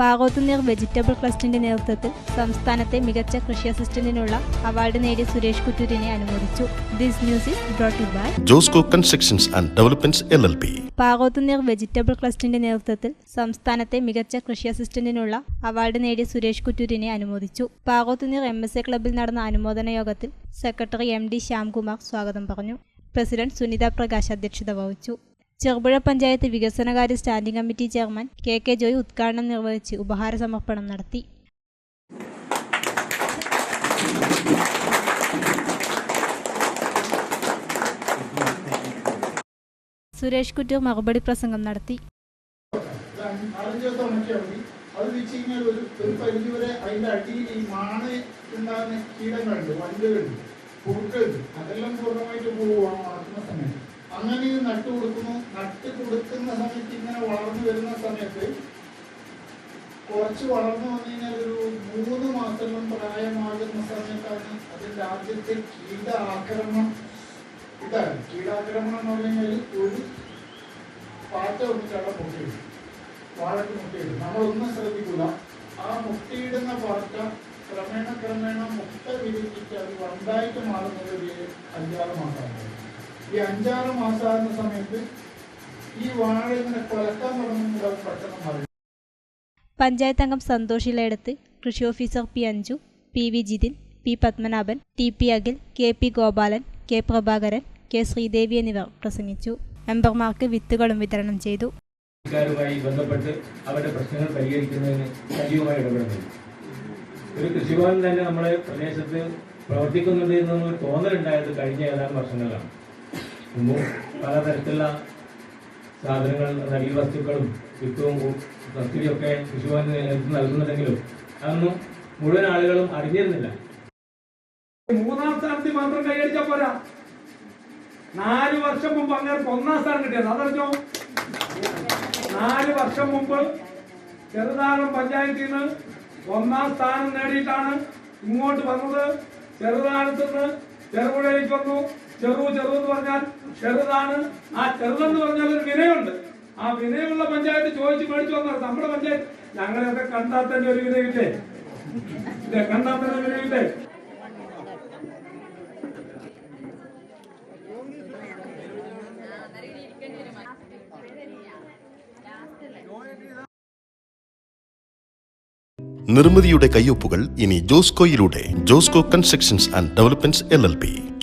പാകോത്തുനീർ vegetable ക്ലസ്റ്ററിന്റെ നേതൃത്വത്തിൽ സംസ്ഥാനത്തെ മികച്ച കൃഷി അസിസ്റ്റന്റിനുള്ള അവാർഡ് നേടിയ സുരേഷ് കുറ്റൂരിനെ അനുമോദിച്ചു. This news is brought by Josco constructions and developments L L P പാകോത്തുനീർ vegetable ക്ലസ്റ്ററിന്റെ നേതൃത്വത്തിൽ സംസ്ഥാനത്തെ മികച്ച കൃഷി അസിസ്റ്റന്റിനുള്ള അവാർഡ് നേടിയ സുരേഷ് കുറ്റൂരിനെ അനുമോദിച്ചു. പാകോത്തുനീർ എം എസ് എ ക്ലബിൽ നടന്ന അനുമോദന യോഗത്തിൽ സെക്രട്ടറി എം ഡി ശ്യാംകുമാർ സ്വാഗതം പറഞ്ഞു. പ്രസിഡന്റ് സുനിത പ്രകാശ് അധ്യക്ഷത വഹിച്ചു. ചെറുപുഴ പഞ്ചായത്ത് വികസനകാര്യ standing committee chairman K K Joy ഉദ്ഘാടനം നിർവഹിച്ച് ഉപഹാര സമർപ്പണം നടത്തി. സുരേഷ് കുറ്റൂർ മറുപടി പ്രസംഗം നടത്തി. അത് വെച്ച് കഴിഞ്ഞാൽ ഒരു ഒരു പരിധി വരെ അതിന്റെ അടിയിൽ ഈ മാണ് ഉണ്ടാകുന്ന കീടങ്ങളുണ്ട് വണ്ടുകളുണ്ട് പുഴുക്കളുണ്ട് അതെല്ലാം പൂർണമായിട്ട് പോവുകയാണ് വളർത്തുന്ന സമയത്ത്. അങ്ങനെ ഇത് നട്ടു കൊടുക്കുന്നു. നട്ട് കൊടുക്കുന്ന സമയത്ത് ഇങ്ങനെ വളർന്നു വരുന്ന സമയത്ത് കുറച്ച് വളർന്നു വന്നു കഴിഞ്ഞാൽ ഒരു മൂന്ന് മാസം പ്രായമാകുന്ന സമയത്താണ് അതിന്റെ ആദ്യത്തെ കീട ആക്രമണം ഇതാണ് കീടാക്രമണം എന്ന് പറഞ്ഞു കഴിഞ്ഞാൽ ഒരു പാറ്റ ഒന്നിച്ചാണ് മുട്ടയിടും. വാഴക്ക് മുട്ടയിടും. നമ്മളൊന്നും ശ്രദ്ധിക്കില്ല ആ മുട്ടയിടുന്ന പാറ്റ ക്രമേണ ക്രമേണ മുട്ട വിരിച്ചിട്ട് അത് വണ്ടായിട്ട് മാറുന്നത് ഒരു അഞ്ചാറ് മാസമാണ്. ഈ അഞ്ചാറ് മാസമാകുന്ന സമയത്ത് ഈ വാഴ ഇങ്ങനെ കൊലക്കാൻ തുടങ്ങുമ്പോൾ പട്ടണം പെട്ടെന്ന് മാറി പഞ്ചായത്ത് അംഗം സന്തോഷ് കൃഷി officer P Anju P V Jithin P Padmanabhan T P Akhil K P Gopalan K Prabhakaran K Sreedevi എന്നിവർ പ്രസംഗിച്ചു. മെമ്പർമാർക്ക് വിത്തുകളും വിതരണം ചെയ്തു. ബന്ധപ്പെട്ട് അവരുടെ പ്രശ്നങ്ങൾ പരിഹരിക്കുന്നതിന് സജീവമായി ഇടപെടുന്നു. ഒരു കൃഷിഭവൻ തന്നെ നമ്മുടെ പ്രദേശത്ത് പ്രവർത്തിക്കുന്നുണ്ട് എന്നൊരു തോന്നലുണ്ടായത് കഴിഞ്ഞ ഏതാനും വർഷങ്ങളിലാണ് മുമ്പും പലതരത്തിലുള്ള സാധനങ്ങൾ നടി വസ്തുക്കളും വിത്തും സബ്സിഡിയൊക്കെ കൃഷിഭവന് നേതൃത്വം നൽകുന്നുണ്ടെങ്കിലും അതൊന്നും മുഴുവൻ ആളുകളും അറിഞ്ഞിരുന്നില്ല. മൂന്നാം സ്ഥാനത്ത് മാത്രം കൈയടിച്ചാ പോരാ. നാല് വർഷം മുമ്പ് അങ്ങനെ ഒന്നാം സ്ഥാനം കിട്ടിയത്. അതറിഞ്ഞോ നാല് വർഷം മുമ്പ് ചെറുതാഴം പഞ്ചായത്തിൽ നിന്ന് ഒന്നാം സ്ഥാനം നേടിയിട്ടാണ് ഇങ്ങോട്ട് വന്നത്. ചെറുതാഴത്ത് നിന്ന് ചെറുപുഴയിലേക്ക് വന്നു. ചെറു ചെറു എന്ന് പറഞ്ഞാൽ ചെറുതാണ്. ആ ചെറുതെന്ന് പറഞ്ഞാൽ ഒരു വിനയുണ്ട്. ആ വിനയമുള്ള പഞ്ചായത്ത് ചോദിച്ച് മേടിച്ചു വന്നത്. നമ്മുടെ പഞ്ചായത്ത്. ഞങ്ങളെയൊക്കെ കണ്ടാൽ തന്നെ ഒരു വിനയില്ലേ ഇല്ലേ? കണ്ടാൽ തന്നെ വിനയില്ലേ നിർമ്മിതിയുടെ കയ്യൊപ്പുകൾ ഇനി ജോസ്കോയിലൂടെ Josco constructions and developments L L P.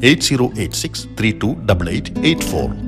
8086 328884.